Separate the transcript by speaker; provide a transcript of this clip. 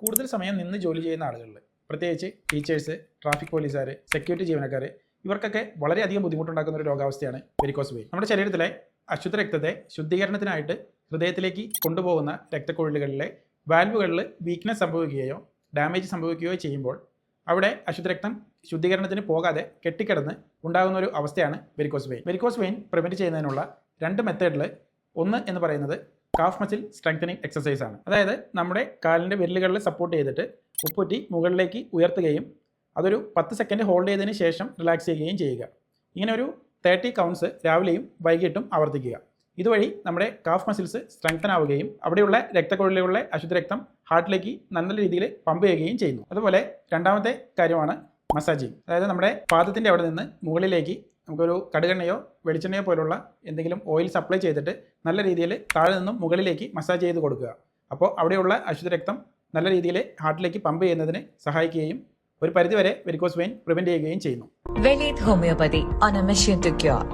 Speaker 1: കൂടുതൽ സമയം നിന്ന് ജോലി ചെയ്യുന്ന ആളുകളിൽ പ്രത്യേകിച്ച് ടീച്ചേഴ്സ് ട്രാഫിക് പോലീസുകാർ സെക്യൂരിറ്റി ജീവനക്കാർ ഇവർക്കൊക്കെ വളരെയധികം ബുദ്ധിമുട്ടുണ്ടാക്കുന്ന ഒരു രോഗാവസ്ഥയാണ് വെരിക്കോസ് വെയിൻ നമ്മുടെ ശരീരത്തിലെ അശുദ്ധ രക്തത്തെ ശുദ്ധീകരണത്തിനായിട്ട് ഹൃദയത്തിലേക്ക് കൊണ്ടുപോകുന്ന രക്തക്കുഴലുകളിലെ വാൽവുകളിൽ വീക്ക്നെസ് സംഭവിക്കുകയോ ഡാമേജ് സംഭവിക്കുകയോ ചെയ്യുമ്പോൾ അവിടെ അശുദ്ധ രക്തം ശുദ്ധീകരണത്തിന് പോകാതെ കെട്ടിക്കിടന്ന് ഉണ്ടാകുന്ന ഒരു അവസ്ഥയാണ് varicose vein varicose vein prevent ചെയ്യുന്നതിനുള്ള രണ്ട് മെത്തേഡിൽ ഒന്ന് എന്ന് പറയുന്നത് കാഫ് മസിൽ സ്ട്രെങ്തനിങ് എക്സസൈസ് ആണ്. അതായത് നമ്മുടെ കാലിന്റെ വിരലുകളിൽ സപ്പോർട്ട് ചെയ്തിട്ട് ഉപ്പുറ്റി മുകളിലേക്ക് ഉയർത്തുകയും അതൊരു പത്ത് സെക്കൻഡ് ഹോൾഡ് ചെയ്തതിന് ശേഷം റിലാക്സ് ചെയ്യുകയും ചെയ്യുക. ഇങ്ങനെ ഒരു തേർട്ടി കൗണ്ട്സ് രാവിലെയും വൈകിട്ടും ആവർത്തിക്കുക. ഇതുവഴി നമ്മുടെ കാഫ് മസിൽസ് സ്ട്രെങ്തൻ ആവുകയും അവിടെയുള്ള രക്തക്കുഴലിലുള്ള അശുദ്ധ രക്തം ഹാർട്ടിലേക്ക് നല്ല രീതിയിൽ പമ്പ് ചെയ്യുകയും ചെയ്യുന്നു. അതുപോലെ രണ്ടാമത്തെ കാര്യമാണ് മസാജിങ് അതായത് നമ്മുടെ പാദത്തിന്റെ അവിടെ നിന്ന് മുകളിലേക്ക് നമുക്കൊരു കടുകെണ്ണയോ വെളിച്ചെണ്ണയോ പോലുള്ള എന്തെങ്കിലും ഓയിൽ സപ്ലൈ ചെയ്തിട്ട് നല്ല രീതിയിൽ താഴെ നിന്നും മുകളിലേക്ക് മസാജ് ചെയ്ത് കൊടുക്കുക അപ്പോൾ അവിടെയുള്ള അശുദ്ധ രക്തം നല്ല രീതിയിൽ ഹാർട്ടിലേക്ക് പമ്പ് ചെയ്യുന്നതിന് സഹായിക്കുകയും ഒരു പരിധിവരെ വെരിക്കോസ് വെയിൻ പ്രിവെന്റ് ചെയ്യുകയും ചെയ്യുന്നു
Speaker 2: to cure.